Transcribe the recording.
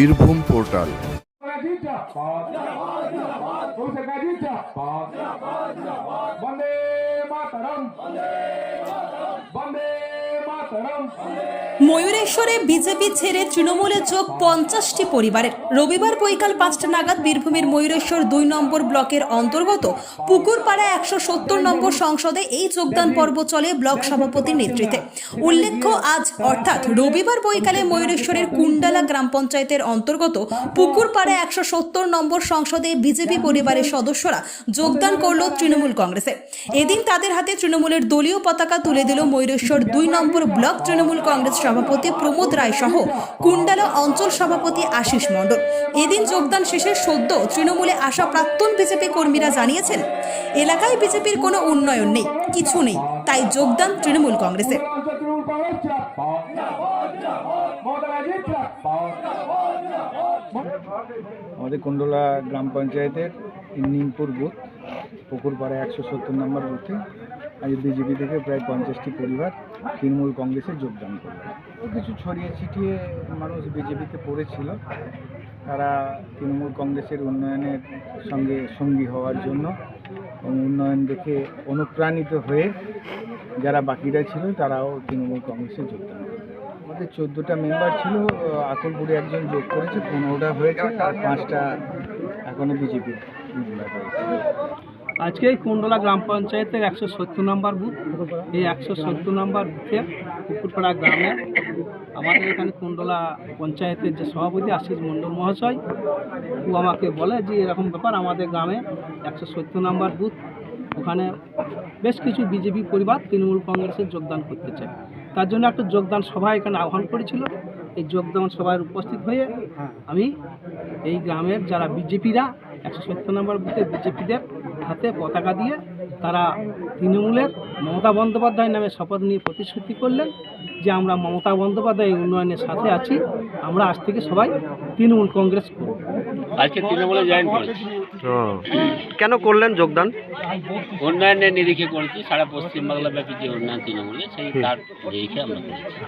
Birbhum portal. Bande Mataram. ময়ূরেশ্বরে BJP ছেড়ে তৃণমূলে যোগ পঞ্চাশটি পরিবারের। রবিবার বৈকাল পাঁচটা নাগাদ বীরভূমের ময়ূরেশ্বর দুই নম্বর ব্লকের অন্তর্গত পুকুরপাড়া একশো সত্তর নম্বর সংসদে এই যোগদান পর্ব চলে ব্লক সভাপতির নেতৃত্বে। উল্লেখ্য, আজ অর্থাৎ রবিবার বৈকালে ময়ূরেশ্বরের কুন্ডালা গ্রাম পঞ্চায়েতের অন্তর্গত পুকুরপাড়া একশো সত্তর নম্বর সংসদে বিজেপি পরিবারের সদস্যরা যোগদান করল তৃণমূল কংগ্রেসে। এদিন তাদের হাতে তৃণমূলের দলীয় পতাকা তুলে দিল ময়ূরেশ্বর দুই নম্বর ব্লক তৃণমূল কংগ্রেস সভাপতি প্রমোদ রায় সহ কুন্ডালা অঞ্চল সভাপতি আশিস মণ্ডল। এদিন যোগদান শেষে সদ্য তৃণমূলে আসা প্রাক্তন বিজেপি কর্মীরা জানিয়েছেন, এলাকায় বিজেপির কোনো উন্নয়ন নেই, কিছু নেই, তাই যোগদান তৃণমূল কংগ্রেসে তৃণমূল কংগ্রেস মমতা ব্যানার্জি আমাদের কুণ্ডলা গ্রাম পঞ্চায়েতের নিমপুর বুথ পুকুরপাড়া একশো সত্তর নম্বর বুথে আজ বিজেপি থেকে প্রায় পঞ্চাশটি পরিবার তৃণমূল কংগ্রেসে যোগদান করবে কিছু ছড়িয়ে ছিটিয়ে মানুষ বিজেপিতে পড়েছিল। তারা তৃণমূল কংগ্রেসের উন্নয়নের সঙ্গে সঙ্গী হওয়ার জন্য উন্নয়ন দেখে অনুপ্রাণিত হয়ে যারা বাকিরা ছিল, তারাও তৃণমূল কংগ্রেসে যোগদান আমাদের চোদ্দোটা মেম্বার ছিল আকলপুরে একজন যোগ করেছে, পনেরোটা হয়েছে, আর পাঁচটা এখনও বিজেপির মেম্বার রয়েছে। আজকে এই কুণ্ডলা গ্রাম পঞ্চায়েতের একশো সত্তর নম্বর বুথ। এই একশো সত্তর নম্বর বুথে পুকুরপাড়া গ্রামে আমাদের এখানে কুণ্ডলা পঞ্চায়েতের যে সভাপতি আশিস মণ্ডল মহাশয়, ও আমাকে বলে যে এরকম ব্যাপার আমাদের গ্রামে একশো সত্তর নম্বর বুথ। ওখানে বেশ কিছু বিজেপি পরিবার তৃণমূল কংগ্রেসের যোগদান করতে চায়। তার জন্য একটা যোগদান সভা এখানে আহ্বান করেছিল। এই যোগদান সভায় উপস্থিত হয়ে আমি এই গ্রামের যারা বিজেপিরা একশো সত্তর নম্বর বুথে বিজেপিদের হাতে পতাকা দিয়ে তারা তৃণমূলের মমতা বন্দ্যোপাধ্যায় নামে শপথ নিয়ে প্রতিশ্রুতি করলেন যে আমরা মমতা বন্দ্যোপাধ্যায় উন্নয়নের সাথে আছি আমরা আজ থেকে সবাই তৃণমূল কংগ্রেস করব। আজকে তৃণমূলে জয়েন করেছি। কেন করলেন যোগদান? উন্নয়নের নিরিখে করেছি সারা পশ্চিমবাংলা ব্যাপী যে উন্নয়ন তৃণমূলে সেই তার নিরিখে আমরা করেছি।